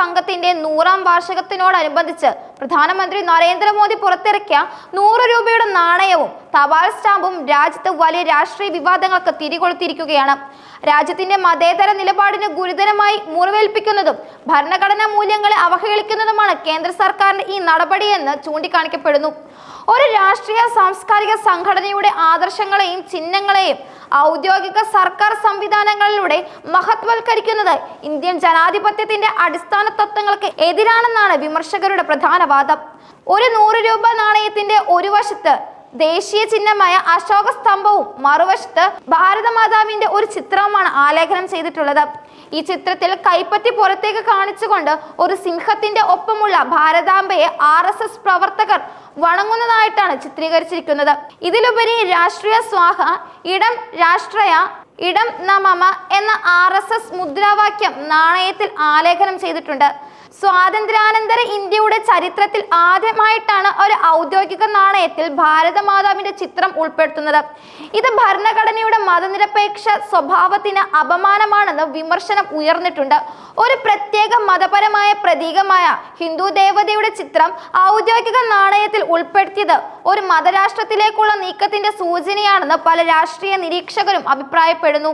സംഘത്തിന്റെ നൂറാം വാർഷികത്തിനോടനുബന്ധിച്ച് പ്രധാനമന്ത്രി നരേന്ദ്രമോദി പുറത്തിറക്കിയ നൂറ് രൂപയുടെ നാണയവും തപാൽ സ്റ്റാമ്പും രാജ്യത്ത് വലിയ രാഷ്ട്രീയ വിവാദങ്ങൾക്ക് തിരികൊളുത്തിയിരിക്കുകയാണ്. രാജ്യത്തിന്റെ മതേതര നിലപാടിന് ഗുരുതരമായി മുറിവേൽപ്പിക്കുന്നതും ഭരണഘടനാ മൂല്യങ്ങളെ അവഹേളിക്കുന്നതുമാണ് കേന്ദ്ര സർക്കാരിന്റെ ഈ നടപടിയെന്ന് ചൂണ്ടിക്കാണിക്കപ്പെടുന്നു. ഒരു രാഷ്ട്രീയ സാംസ്കാരിക സംഘടനയുടെ ആദർശങ്ങളെയും ചിഹ്നങ്ങളെയും ഔദ്യോഗിക സർക്കാർ സംവിധാനങ്ങളിലൂടെ മഹത്വൽക്കരിക്കുന്നത് ഇന്ത്യൻ ജനാധിപത്യത്തിന്റെ അടിസ്ഥാന തത്വങ്ങൾക്ക് എതിരാണെന്നാണ് വിമർശകരുടെ പ്രധാന വാദം. ഒരു നൂറ് രൂപ നാണയത്തിന്റെ ഒരു വശത്ത് ദേശീയ ചിഹ്നമായ അശോക സ്തംഭവും മറുവശത്ത് ഭാരതമാതാവിന്റെ ഒരു ചിത്രവുമാണ് ആലേഖനം ചെയ്തിട്ടുള്ളത്. ഈ ചിത്രത്തിൽ കൈപ്പറ്റി പുറത്തേക്ക് കാണിച്ചുകൊണ്ട് ഒരു സിംഹത്തിന്റെ ഒപ്പമുള്ള ഭാരതാംബയെ ആർ എസ് എസ് പ്രവർത്തകർ വണങ്ങുന്നതായിട്ടാണ് ചിത്രീകരിച്ചിരിക്കുന്നത്. ഇതിലുപരി രാഷ്ട്രീയ സ്വാഹ ഇടം രാഷ്ട്രയ ഇടം നമമ എന്ന ആർ എസ് എസ് മുദ്രാവാക്യം നാണയത്തിൽ ആലേഖനം ചെയ്തിട്ടുണ്ട്. സ്വാതന്ത്ര്യാനന്തര ഇന്ത്യയുടെ ചരിത്രത്തിൽ ആദ്യമായിട്ടാണ് ഒരു ഔദ്യോഗിക നാണയത്തിൽ ഭാരതമാതാവിന്റെ ചിത്രം ഉൾപ്പെടുത്തുന്നത്. ഇത് ഭരണഘടനയുടെ മതനിരപേക്ഷ സ്വഭാവത്തിന് അപമാനമാണെന്ന് വിമർശനം ഉയർന്നിട്ടുണ്ട്. ഒരു പ്രത്യേക മതപരമായ പ്രതീകമായ ഹിന്ദു ദേവതയുടെ ചിത്രം ഔദ്യോഗിക നാണയത്തിൽ ഉൾപ്പെടുത്തിയത് ഒരു മതരാഷ്ട്രത്തിലേക്കുള്ള നീക്കത്തിന്റെ സൂചനയാണെന്ന് പല രാഷ്ട്രീയ നിരീക്ഷകരും അഭിപ്രായപ്പെടുന്നു.